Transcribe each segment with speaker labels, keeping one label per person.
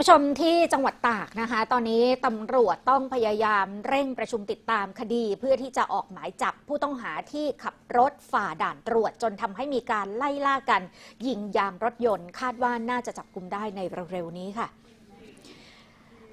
Speaker 1: ผู้ชมที่จังหวัดตากนะคะ ตอนนี้ตำรวจต้องพยายามเร่งประชุมติดตามคดี เพื่อที่จะออกหมายจับผู้ต้องหาที่ขับรถฝ่าด่านตรวจ จนทำให้มีการไล่ล่ากัน ยิงยางรถยนต์ คาดว่าน่าจะจับกลุ่มได้ในเร็วๆนี้ค่ะ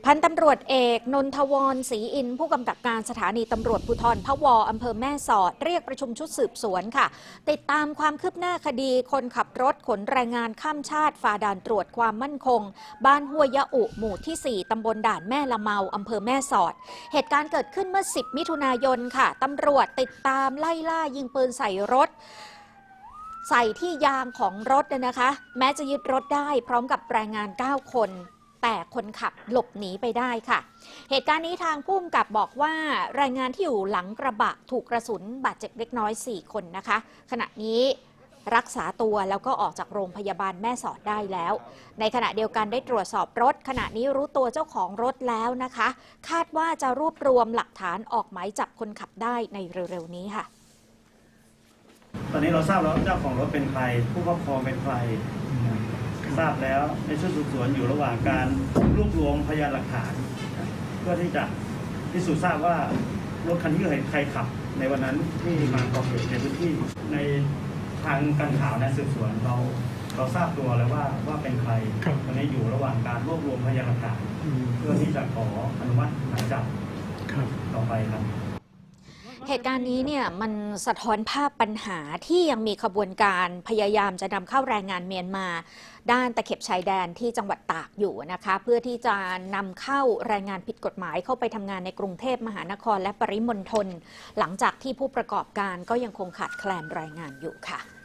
Speaker 1: พันตำรวจเอกนนทวรศรีอิน ผู้กำกับการสถานีตำรวจภูธรพะวออำเภอแม่สอด เรียกประชุมชุดสืบสวนค่ะ ติดตามความคืบหน้าคดีคนขับรถขนแรงงานข้ามชาติฝ่าด่านตรวจความมั่นคง บ้านห้วยยะอุหมู่ที่ 4 ตำบลด่านแม่ละเมาอำเภอแม่สอด เหตุการณ์เกิดขึ้นเมื่อ 10 มิถุนายนค่ะตำรวจติดตามไล่ล่ายิงปืนใส่รถใส่ที่ยางของรถเนี่ยนะคะ แม้จะยึดรถได้พร้อมกับแรงงาน 9 คน แต่คนขับหลบหนีไปได้ค่ะ เหตุการณ์นี้ทางผู้กำกับบอกว่าแรงงานที่อยู่หลังกระบะถูกกระสุนบาดเจ็บเล็กน้อย 4 คนนะคะ ขณะนี้รักษาตัวแล้วก็ออกจากโรงพยาบาลแม่สอดได้แล้ว ในขณะเดียวกันได้ตรวจสอบรถ ขณะนี้รู้ตัวเจ้าของรถแล้วนะคะ คาดว่าจะรวบรวมหลักฐานออกหมายจับคนขับได้ในเร็วๆนี้ค่ะ
Speaker 2: ตอนนี้เราทราบแล้วเจ้าของรถเป็นใคร ผู้ครอบครองเป็นใคร ทราบแล้วในชุดสืบสวนอยู่ระหว่างการรวบรวมพยานหลักฐาน เพื่อที่จะพิสูจน์ทราบว่ารถคันที่เกิดเหตุใครขับ ในวันนั้นที่มาก่อเหตุในพื้นที่ในทางการข่าวในสืบสวนเราเราทราบตัวแล้วว่าว่าเป็นใคร
Speaker 3: ครับ
Speaker 2: ตอนนี้อยู่ระหว่างการรวบรวมพยานหลักฐานเพื่อที่จะขออนุมัติหมายจับ
Speaker 3: ครับ
Speaker 2: ต่อไปครับ
Speaker 1: เหตุการณ์นี้เนี่ยมันสะท้อนภาพปัญหาที่ยังมีขบวนการพยายามจะนำเข้าแรงงานเมียนมา ด้านตะเข็บชายแดนที่จังหวัดตากอยู่นะคะ เพื่อที่จะนำเข้าแรงงานผิดกฎหมายเข้าไปทำงานในกรุงเทพมหานครและปริมณฑลหลังจากที่ผู้ประกอบการก็ยังคงขาดแคลนแรงงานอยู่ค่ะ